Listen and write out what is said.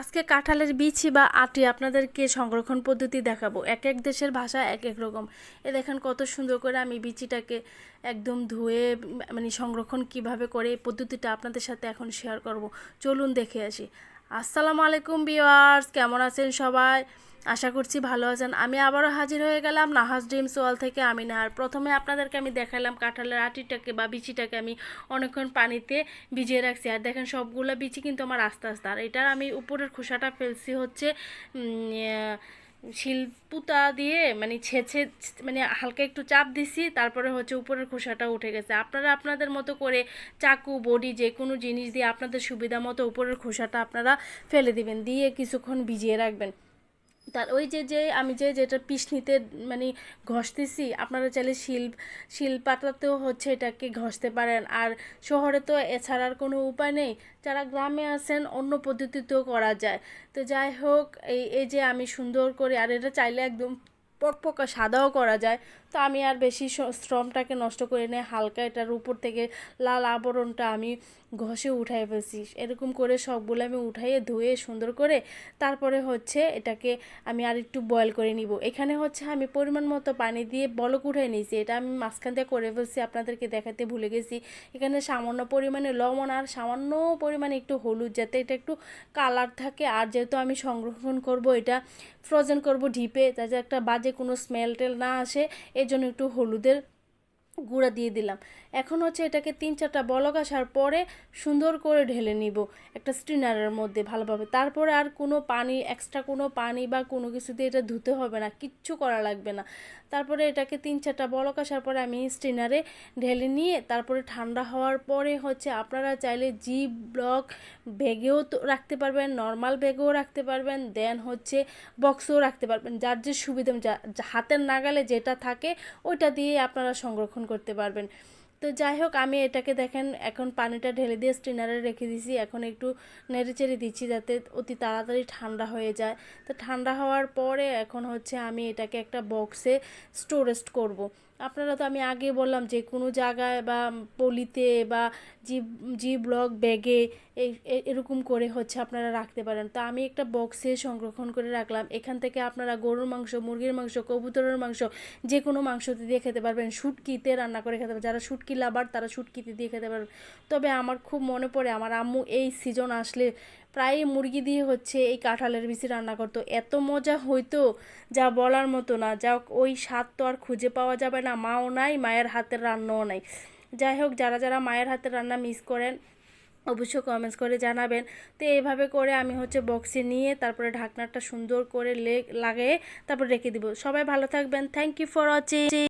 আজকে কাঁঠালের বিচি বা আটি আপনাদেরকে সংরক্ষণ পদ্ধতি দেখাবো। এক এক দেশের ভাষা এক এক রকম। এ দেখেন কত সুন্দর করে আমি বিচিটাকে একদম ধুয়ে মানে সংরক্ষণ কীভাবে করে এই পদ্ধতিটা আপনাদের সাথে এখন শেয়ার করব। চলুন দেখে আসি। আসসালামু আলাইকুম বিওয়ার্স কেমন আছেন সবাই? আশা করছি ভালো আছেন। আমি আবারও হাজির হয়ে গেলাম নাহাজ ড্রিমস ওয়াল থেকে আমি নাহার প্রথমে আপনাদেরকে আমি দেখালাম কাঁঠালের আটিটাকে বা বিচিটাকে আমি অনেকক্ষণ পানিতে ভিজিয়ে রাখছি। আর দেখেন সবগুলো বিচি কিন্তু আমার আস্তে আস্তে। আর এটার আমি উপরের খোসাটা ফেলছি হচ্ছে আহ, দিয়ে মানে ছেঁচে মানে হালকা একটু চাপ দিছি তারপরে হচ্ছে উপরের খোসাটা উঠে গেছে। আপনারা আপনাদের মতো করে চাকু বডি যে কোনো জিনিস দিয়ে আপনাদের সুবিধা মতো উপরের খোসাটা আপনারা ফেলে দিবেন দিয়ে কিছুক্ষণ ভিজিয়ে রাখবেন। তার ওই যে যে আমি যে, যেটা পিস নিতে মানে ঘষতেছি, আপনারা চাইলে শিল্প শিল পাতাতেও হচ্ছে এটাকে ঘষতে পারেন। আর শহরে তো এছাড়ার কোনো উপায় নেই। যারা গ্রামে আছেন, অন্য পদ্ধতিতেও করা যায়। তো যাই হোক, এই এই যে আমি সুন্দর করে, আর এটা চাইলে একদম পকপকা সাদাও করা যায়। তো আমি আর বেশি শ্রমটাকে নষ্ট করে নিয়ে হালকা এটার উপর থেকে লাল আবরণটা আমি ঘষে উঠাই ফেলছি। এরকম করে সবগুলো আমি উঠাইয়ে ধুয়ে সুন্দর করে তারপরে হচ্ছে এটাকে আমি আর একটু বয়েল করে নিব। এখানে হচ্ছে আমি পরিমাণ মতো পানি দিয়ে বলক উঠাই নিয়েছি। এটা আমি মাঝখান দিয়ে করে ফেলছি, আপনাদেরকে দেখাতে ভুলে গেছি। এখানে সামান্য পরিমাণে লবণ আর সামান্য পরিমাণে একটু হলুদ যাতে এটা একটু কালার থাকে। আর যেহেতু আমি সংরক্ষণ করব এটা ফ্রোজেন করব ঢিপে যাতে একটা বাজে কোনো স্মেল টেল না আসে। এর জন্য একটু হলুদের গুঁড়া দিয়ে দিলাম। এখন হচ্ছে এটাকে তিন চারটা বলক আসার পরে সুন্দর করে ঢেলে নিব একটা স্টিনারের মধ্যে ভালোভাবে। তারপরে আর কোনো পানি এক্সট্রা কোনো পানি বা কোনো কিছু দিয়ে এটা ধুতে হবে না, কিচ্ছু করা লাগবে না। তারপরে এটাকে তিন চারটা বলক আসার পরে আমি স্টিনারে ঢেলে নিয়ে তারপরে ঠান্ডা হওয়ার পরে হচ্ছে আপনারা চাইলে জি ব্লক ব্যাগেও তো রাখতে পারবেন, নর্মাল ব্যাগেও রাখতে পারবেন, দেন হচ্ছে বক্সেও রাখতে পারবেন। যার যে সুবিধা হাতের নাগালে যেটা থাকে ওইটা দিয়ে আপনারা সংরক্ষণ করতে পারবেন। তো যাই হোক, আমি এটাকে দেখেন, এখন পানিটা ঢেলে দিয়ে স্টিনারে রেখে দিছি এখন একটু নেড়েচেড়ে দিচ্ছি যাতে অতি তাড়াতাড়ি ঠান্ডা হয়ে যায়। তো ঠান্ডা হওয়ার পরে এখন হচ্ছে আমি এটাকে একটা বক্সে স্টোরেজ করব। আপনারা তো আমি আগে বললাম যে কোনো জায়গায় বা পলিতে বা জি জি ব্লক ব্যাগে এরকম করে হচ্ছে আপনারা রাখতে পারেন। তো আমি একটা বক্সে সংরক্ষণ করে রাখলাম। এখান থেকে আপনারা গরুর মাংস, মুরগির মাংস, কবুতরের মাংস, যে কোনো মাংস দিয়ে খেতে পারবেন। শুটকিতে রান্না করে খেতে পারবেন। যারা শুটকি লাভার তারা শুটকিতে দিয়ে খেতে পারবেন। তবে আমার খুব মনে পড়ে, আমার আম্মু এই সিজন আসলে প্রায় মুরগি দিয়ে হচ্ছে এই কাঁঠালের বিচি রান্না করতো। এত মজা হইতো যা বলার মতো না। যা ওই স্বাদ তো আর খুঁজে পাওয়া যাবে না। মাও নাই, মায়ের হাতের রান্নাও নাই। যাই হোক, যারা যারা মায়ের হাতের রান্না মিস করেন, অবশ্যই কমেন্টস করে জানাবেন। তো এইভাবে করে আমি হচ্ছে বক্সে নিয়ে তারপরে ঢাকনাটা সুন্দর করে লেগ লাগিয়ে তারপর রেখে দিব। সবাই ভালো থাকবেন। Thank you for watching